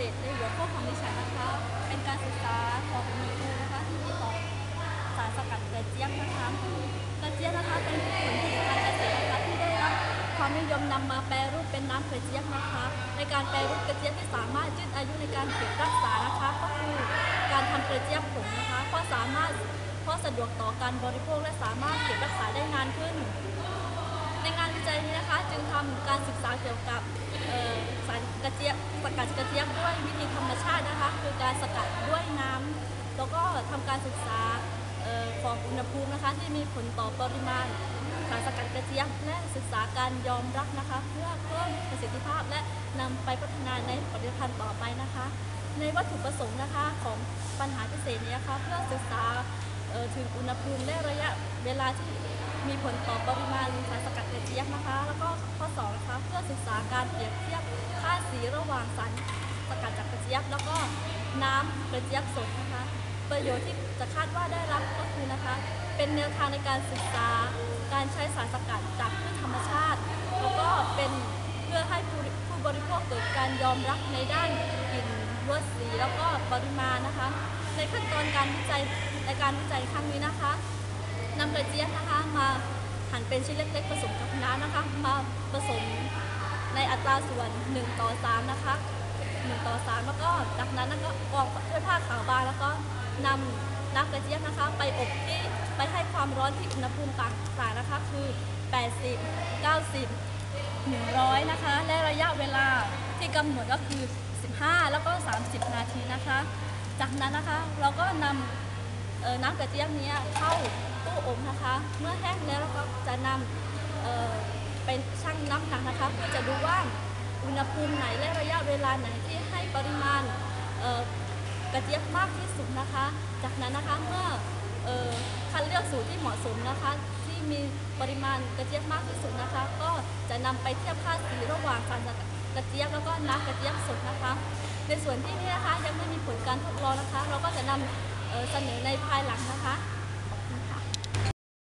ษตรในหัวข้อของดิฉันนะคะ เป็นการศึกษาของมีครูนะคะที่มีต่อสารสกัดกระเจี๊ยบนะคะกระเจี๊ยบนะคะเป็นผลผลิตกางเกษตรนะคะที่ได้รับความนิยมนำมาแปรรูปเป็นน้ำกระเจี๊ยบนะคะ ในการแปรรูปกระเจี๊ยบที่สามารถยืดอายุในการเก็บรักษานะคะ ก็คือการทำกระเจี๊ยบผงนะคะก็สามารถก็สะดวกต่อการบริโภคและสามารถเก็บรักษาได้นานขึ้น ในงานวิจัยนี้นะคะ จึงทำการศึกษาเกี่ยวกับ สารกระเจี๊ยบสกัดกระเจี๊ยบด้วยวิธีธรรมชาตินะคะ คือการสกัดด้วยน้ำแล้วก็ทำการศึกษาของอุณหภูมินะคะ ที่มีผลต่อปริมาณสารสกัดกระเจี๊ยบและศึกษาการยอมรับนะคะ เพื่อเพิ่มประสิทธิภาพและนำไปพัฒนาในผลิตภัณฑ์ต่อไปนะคะ ในวัตถุประสงค์นะคะของปัญหาพิเศษนี้นะคะเพื่อศึกษา ถึงอุณหภูมิและระยะเวลาที่มีผลต่อปริมาณสารสกัดกระเจี๊ยบนะคะ แล้วก็ข้อสองนะคะเพื่อศึกษาการเปรียบเทียบค่าสีระหว่างสารสกัดจากกระเจี๊ยบ แล้วก็น้ำกระเจี๊ยบสดนะคะ ประโยชน์ที่จะคาดว่าได้รับก็คือนะคะ เป็นแนวทางในการศึกษาการใช้สารสกัดจากพืชธรรมชาติ แล้วก็เป็นเพื่อให้ผู้ผู้บริโภคเกิดการยอมรับในด้านกลิ่นรสสีแล้วก็ปริมาณนะคะ ในขั้นตอนการวิจัย ในการวิจัยครั้งนี้นะคะนำกระเจี๊ยบนะคะมาหั่นเป็นชิ้นเล็กๆผสมกับน้ำนะคะ มาผสมในอัตราส่วน 1 ต่อ 3 นะคะ 1 ต่อ 3 แล้วก็จากนั้นนะคะกรองด้วยผ้าขาวบางแล้วก็นำน้ำกระเจี๊ยบนะคะ ไปอบที่ไปให้ความร้อนที่อุณหภูมิต่างๆนะคะ คือ 80 90 100 นะคะ และระยะเวลาที่กำหนดก็คือ 15 แล้วก็ 30 นาทีนะคะ จากนั้นนะคะเราก็นำ น้ำกระเจี๊ยบนี้เข้าตู้อบนะคะ เมื่อแห้งแล้วเราก็จะนำเป็นชั่งน้ำหนักนะคะ เพื่อจะดูว่าอุณหภูมิไหนและระยะเวลาไหนที่ให้ปริมาณกระเจี๊ยบมากที่สุดนะคะ จากนั้นนะคะเมื่อคัดเลือกสูตรที่เหมาะสมนะคะ ที่มีปริมาณกระเจี๊ยบมากที่สุดนะคะ ก็จะนำไปเทียบค่าสีระหว่างสารกระเจี๊ยบแล้วก็น้ำกระเจี๊ยบสดนะคะ ในส่วนที่นี้นะคะยังไม่มีผลการทดลองนะคะ เราก็จะนำเอ่อ เสนอในภายหลังนะคะ